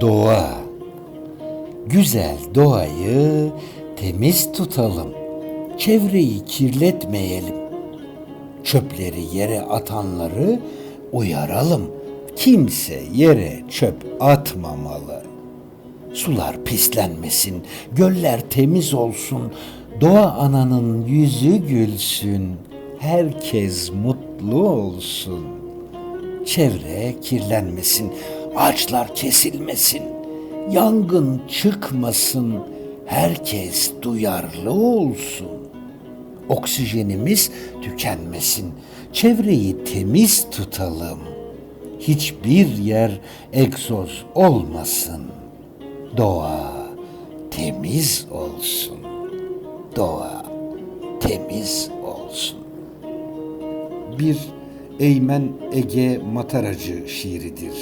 Doğa. Güzel doğayı temiz tutalım. Çevreyi kirletmeyelim. Çöpleri yere atanları uyaralım. Kimse yere çöp atmamalı. Sular pislenmesin, göller temiz olsun, doğa ananın yüzü gülsün, herkes mutlu olsun. Çevre kirlenmesin, ağaçlar kesilmesin, yangın çıkmasın, herkes duyarlı olsun. Oksijenimiz tükenmesin, çevreyi temiz tutalım. Hiçbir yer egzoz olmasın. Doğa temiz olsun. Doğa temiz olsun. Bir Eymen Ege Mataracı şiiridir.